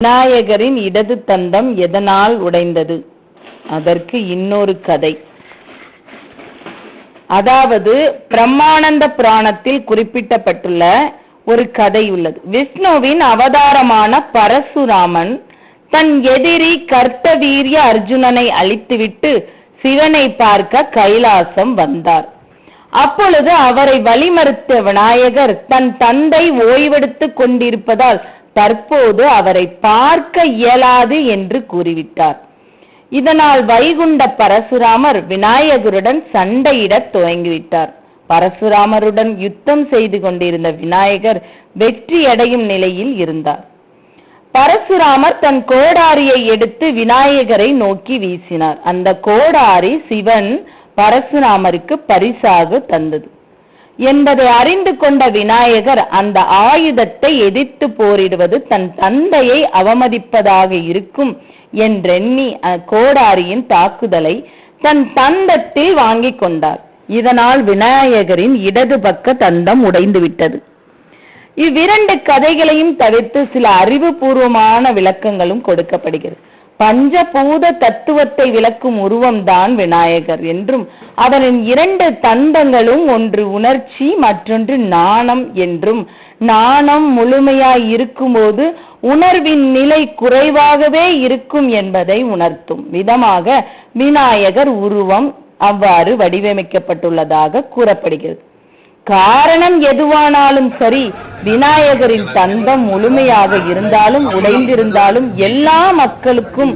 விநாயகரின் இடது தந்தம் எதனால் உடைந்தது? அதற்கு இன்னொரு கதை. அதாவது பிரம்மானந்த புராணத்தில் குறிப்பிட்டப்பட்டுள்ள ஒரு கதை உள்ளது. விஷ்ணுவின் அவதாரமான பரசுராமன் தன் எதிரி கர்த்தவீரிய அர்ஜுனனை அழித்துவிட்டு சிவனை பார்க்க கைலாசம் வந்தார். அப்பொழுது அவரை வழிமறுத்த விநாயகர் தன் தந்தை ஓய்வெடுத்துக் கொண்டிருப்பதால் தற்போது அவரை பார்க்க இயலாது என்று கூறிவிட்டார். இதனால் வைகுண்ட பரசுராமர் விநாயகருடன் சண்டையிடத் துவங்கிவிட்டார். பரசுராமருடன் யுத்தம் செய்து கொண்டிருந்த விநாயகர் வெற்றியடையும் நிலையில் இருந்தார். பரசுராமர் தன் கோடாரியை எடுத்து விநாயகரை நோக்கி வீசினார். அந்த கோடாரி சிவன் பரசுராமருக்கு பரிசாக தந்தது. என்பதை அறிந்து கொண்ட விநாயகர் அந்த ஆயுதத்தை எதிர்த்து போரிடுவது தன் தந்தையை அவமதிப்பதாக இருக்கும் என்றெண்ணி கோடாரியின் தாக்குதலை தன் தந்தத்தில் வாங்கி கொண்டார். இதனால் விநாயகரின் இடது பக்க தந்தம் உடைந்துவிட்டது இவ்விரண்டு கதைகளையும் தவிர்த்து சில அறிவுபூர்வமான விளக்கங்களும் கொடுக்கப்படுகிறது. பஞ்சபூத தத்துவத்தை விளக்கும் உருவம்தான் விநாயகர் என்றும் அதனின் இரண்டு தந்தங்களும் ஒன்று உணர்ச்சி மற்றொன்று நாணம் என்றும். நாணம் முழுமையாய் இருக்கும்போது உணர்வின் நிலை குறைவாகவே இருக்கும் என்பதை உணர்த்தும் விதமாக விநாயகர் உருவம் அவ்வாறு வடிவமைக்கப்பட்டுள்ளதாக கூறப்படுகிறது. காரணம் எதுவானாலும் சரி விநாயகரின் தந்தம் முழுமையாக இருந்தாலும் உடைந்திருந்தாலும் எல்லா மக்களுக்கும்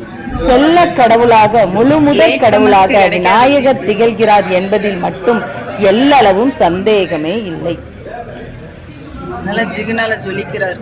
செல்ல கடவுளாக முழு முதல் கடவுளாக விநாயகர் திகழ்கிறார் என்பதில் மட்டும் எல்லளவும் சந்தேகமே இல்லை. நல்லா ஜிகுனால ஜொலிக்கிறார்.